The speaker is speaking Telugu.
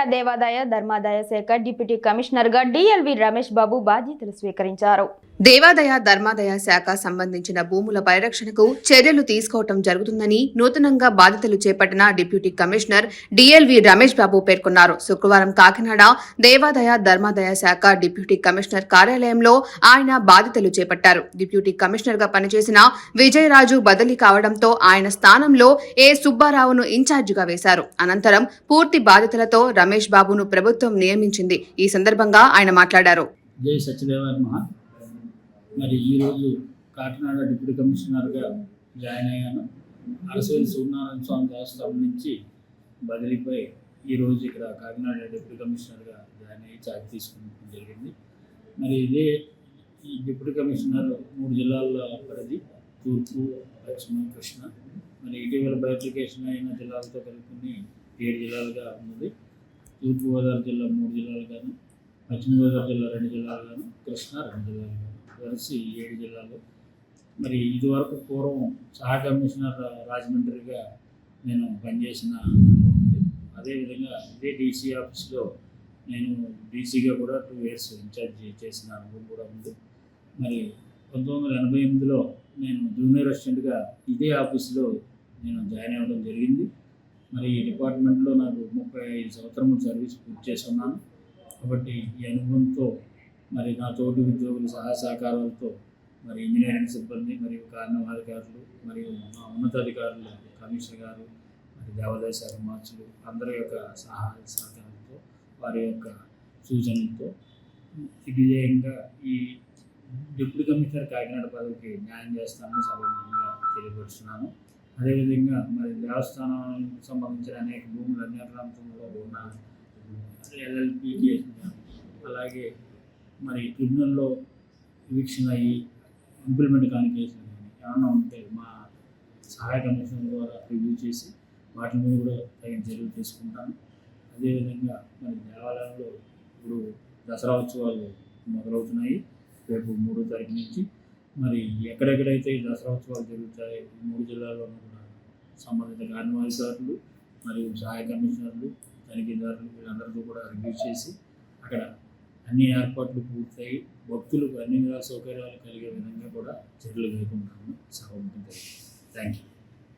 తెలంగాణ దేవాదాయ ధర్మాదాయ శాఖ డిప్యూటీ కమిషనర్గా డిఎల్వి రమేష్ బాబు బాధ్యతలు స్వీకరించారు. దేవాదాయ ధర్మాదాయ శాఖ సంబంధించిన భూముల పరిరక్షణకు చర్యలు తీసుకోవటం జరుగుతుందని నూతనంగా బాధ్యతలు చేపట్టిన deputy commissioner DLV Ramesh Babu పేర్కొన్నారు. శుక్రవారం కాకినాడ దేవాదాయ ధర్మాదాయ శాఖ డిప్యూటీ కమిషనర్ కార్యాలయంలో ఆయన బాధ్యతలు చేపట్టారు. డిప్యూటీ కమిషనర్గా పనిచేసిన విజయరాజు బదిలీ కావడంతో ఆయన స్థానంలో ఏ సుబ్బారావును ఇన్ఛార్జిగా వేశారు. అనంతరం పూర్తి బాధ్యతలతో రమేష్ రమేష్ బాబును ప్రభుత్వం నియమించింది. ఈ సందర్భంగా ఆయన మాట్లాడారు. జై సత్యదేవర్మ మరి ఈరోజు కాకినాడ డిప్యూటీ కమిషనర్గా జాయిన్ అయ్యాను. అరసవేలి సూర్యనారాయణ స్వామి దేవస్థానం నుంచి బదిలీపై ఈరోజు ఇక్కడ కాకినాడ డిప్యూటీ కమిషనర్గా జాయిన్ అయ్యి చార్జ్ తీసుకోవడం జరిగింది. మరి ఇదే ఈ డిప్యూటీ కమిషనర్ మూడు జిల్లాల్లో పరిధి తూర్పు పశ్చిమ కృష్ణ. మరి ఇటీవల బైఫికేషన్ అయిన జిల్లాలతో కలుపుకుని ఏడు జిల్లాలుగా ఉన్నది. తూర్పుగోదావరి జిల్లా మూడు జిల్లాలుగాను పశ్చిమ గోదావరి జిల్లా రెండు జిల్లాలుగాను కృష్ణా రెండు జిల్లాలుగాను కలిసి ఏడు జిల్లాలు. మరి ఇదివరకు పూర్వం సహా కమిషనర్ రాజమండ్రిగా నేను పనిచేసిన అనుభవం ఉంది. అదేవిధంగా ఇదే డీసీ ఆఫీస్లో నేను డీసీగా కూడా టూ ఇయర్స్ ఇన్ఛార్జ్ చేసిన అనుభవం కూడా ఉంది. మరి పంతొమ్మిది వందల ఎనభై ఎనిమిదిలో నేను జూనియర్ అసిస్టెంట్గా ఇదే ఆఫీస్లో నేను జాయిన్ అవ్వడం జరిగింది. మరి ఈ డిపార్ట్మెంట్లో నాకు ముప్పై ఐదు సంవత్సరములు సర్వీస్ పూర్తి చేసి ఉన్నాను కాబట్టి ఈ అనుభవంతో మరి నా తోటి ఉద్యోగుల సహాయ సహకారాలతో మరి ఇంజనీరింగ్ సిబ్బంది మరియు కారణాధికారులు మరియు మా ఉన్నతాధికారులు కమిషనర్ గారు మరి దేవాదాయ శాఖ మార్చులు అందరి యొక్క సహాయ సహకారంతో వారి యొక్క సూచనలతో విజయంగా ఈ డిప్యూటీ కమిషనర్ కాకినాడ పదవికి న్యాయం చేస్తానని సభముఖంగా తెలియపరుస్తున్నాను. అదేవిధంగా మరి దేవస్థానానికి సంబంధించిన అనేక భూములు అన్య ప్రాంతంలో ఉన్న ఎల్ఎల్పికి అలాగే మరి ట్రిబ్యునల్లో వీక్షణ అయ్యి ఇంప్లిమెంట్ కాని కేసులు కానీ ఏమన్నా ఉంటే మా సహాయ కమిషన్ ద్వారా రివ్యూ చేసి వాటి మీద కూడా తగిన చర్యలు తీసుకుంటాను. అదేవిధంగా మరి దేవాలయంలో ఇప్పుడు దసరా ఉత్సవాలు మొదలవుతున్నాయి. రేపు మూడో తారీఖు నుంచి మరి ఎక్కడెక్కడైతే ఈ దసరా ఉత్సవాలు జరుగుతాయి మూడు జిల్లాల్లోనూ కూడా సంబంధిత కార్యనిర్వాహకులు మరియు సహాయ కమిషనర్లు తనిఖీదారులు వీళ్ళందరితో కూడా రివ్యూ చేసి అక్కడ అన్ని ఏర్పాట్లు పూర్తయి భక్తులకు అన్ని విధాల సౌకర్యాలు కలిగే విధంగా కూడా చర్యలు కలుగుకుంటామని సభ థ్యాంక్ యూ